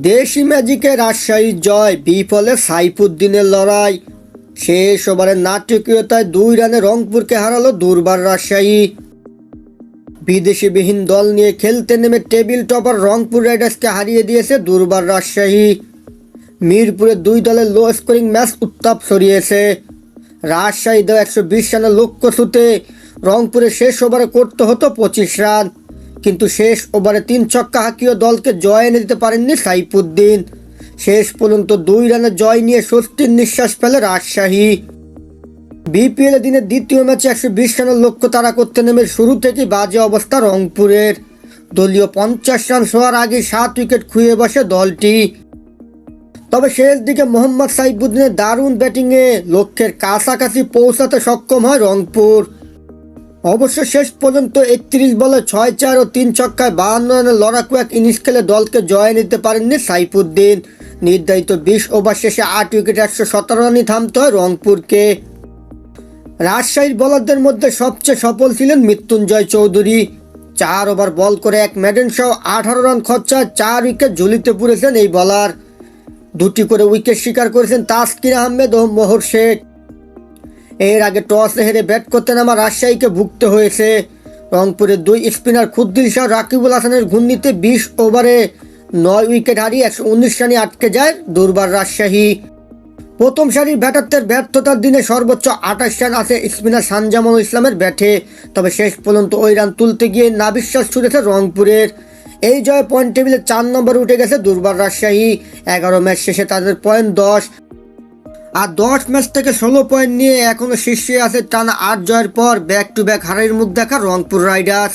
দেশি ম্যাজিকে রাজশাহীর জয়, বিফলে সাইফুদ্দিনের লড়াই। শেষ ওভারের নাটকীয়তায় দুই রানে রংপুরকে হারালো দুর্বার রাজশাহী। বিদেশিবিহীন দল নিয়ে খেলতে নেমে টেবিল টপার রংপুর রাইডার্সকে হারিয়ে দিয়েছে দুর্বার রাজশাহী। মিরপুরে দুই দলের লো স্কোরিং ম্যাচ উত্তাপ ছড়িয়েছে। রাজশাহী দল একশো বিশ রানের লক্ষ্য ছুটে রংপুরে শেষ ওভারে করতে হতো পঁচিশ রান। কিন্তু শেষ ওভারে তিন ছক্কা হাঁকিয়ে দলকে জয় এনে দিতে পারেননি সাইফুদ্দিন। শেষ পর্যন্ত দুই রানে জয় নিয়ে স্বস্তির নিঃশ্বাস ফেলে রাজশাহী। বিপিএল দিনের দ্বিতীয় ম্যাচে একশো বিশ রানের লক্ষ্য তারা করতে নেমে শুরু থেকেই বাজে অবস্থা রংপুরের। দলীয় পঞ্চাশ রান ছোঁয়ার আগে সাত উইকেট খুঁয়ে বসে দলটি। তবে শেষ দিকে মোহাম্মদ সাইফুদ্দিনের দারুণ ব্যাটিংয়ে লক্ষ্যের কাছাকাছি পৌঁছাতে সক্ষম হয় রংপুর। অবশ্য শেষ পর্যন্ত একত্রিশ বলে ছয় চার ও তিন ছক্কায় বাহান্ন রানের লড়াকু এক ইনিংস খেলে দলকে জয় নিতে পারেননি সাইফুদ্দিন। নির্ধারিত বিশ ওভার শেষে আট উইকেট একশো সতেরো রানই থামতে হয় রংপুরকে। রাজশাহীর বলারদের মধ্যে সবচেয়ে সফল ছিলেন মৃত্যুঞ্জয় চৌধুরী। চার ওভার বল করে এক মেডেন সহ আঠারো রান খরচায় চার উইকেট ঝুলিতে পুরেছেন এই বলার। দুটি করে উইকেট শিকার করেছেন তাসকির আহমেদ ও মোহর শেখ। এর আগে টস হেরে ব্যাট করতে নামা রাজশাহীকে ভুগতে হয়েছে। রংপুরের দুই স্পিনার খুদ্দিল শাহ রাকিবুল হাসানের ঘূর্ণিতে বিশ ওভারে নয় উইকেট হারিয়ে একশো উনিশ রানে আটকে যায় দুর্বার রাজশাহী। প্রথম সারির ব্যাটারদের ব্যর্থতার দিনে সর্বোচ্চ আঠাশ রান আছে স্পিনার সানজামুল ইসলামের ব্যাটে। তবে শেষ পর্যন্ত ওই রান তুলতে গিয়ে নাবিশ্বাস ছুড়েছে রংপুরের। এই জয় পয়েন্ট টেবিলে চার নম্বরে উঠে গেছে দুর্বার রাজশাহী। এগারো ম্যাচ শেষে তাদের পয়েন্ট দশ। আর দশ ম্যাচ থেকে ষোলো পয়েন্ট নিয়ে এখনও শীর্ষে আছে টানা আট জয়ের পর ব্যাক টু ব্যাক হারের মুখ দেখা রংপুর রাইডার্স।